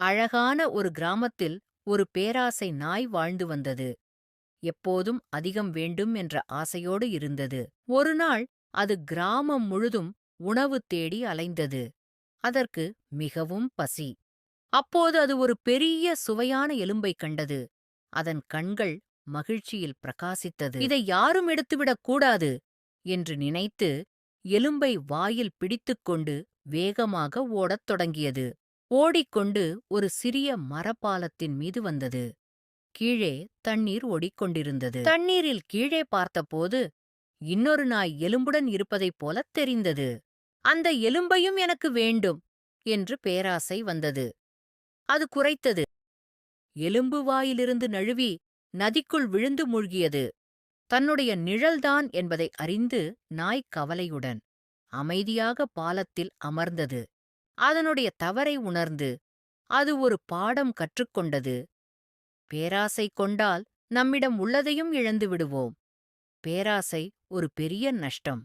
அழகான ஒரு கிராமத்தில் ஒரு பேராசை நாய் வாழ்ந்து வந்தது. எப்போதும் அதிகம் வேண்டும் என்ற ஆசையோடு இருந்தது. ஒருநாள் அது கிராமம் முழுதும் உணவு தேடி அலைந்தது. அதற்கு மிகவும் பசி. அப்போது அது ஒரு பெரிய சுவையான எலும்பைக் கண்டது. அதன் கண்கள் மகிழ்ச்சியில் பிரகாசித்தது. இதை யாரும் எடுத்துவிடக் கூடாது என்று நினைத்து எலும்பை வாயில் பிடித்துக்கொண்டு வேகமாக ஓடத் தொடங்கியது. ஓடிக்கொண்டு ஒரு சிறிய மரப்பாலத்தின் மீது வந்தது. கீழே தண்ணீர் ஓடிக்கொண்டிருந்தது. தண்ணீரில் கீழே பார்த்தபோது இன்னொரு நாய் எலும்புடன் இருப்பதைப் போலத் தெரிந்தது. அந்த எலும்பையும் எனக்கு வேண்டும் என்று பேராசை வந்தது. அது குறைத்தது எலும்பு வாயிலிருந்து நழுவி நதிக்குள் விழுந்து மூழ்கியது. தன்னுடைய நிழல்தான் என்பதை அறிந்து நாய் கவலையுடன் அமைதியாக பாலத்தில் அமர்ந்தது. அதனுடைய தவறை உணர்ந்து அது ஒரு பாடம் கற்றுக்கொண்டது பேராசை கொண்டால் நம்மிடம் உள்ளதையும் இழந்து விடுவோம். பேராசை ஒரு பெரிய நஷ்டம்.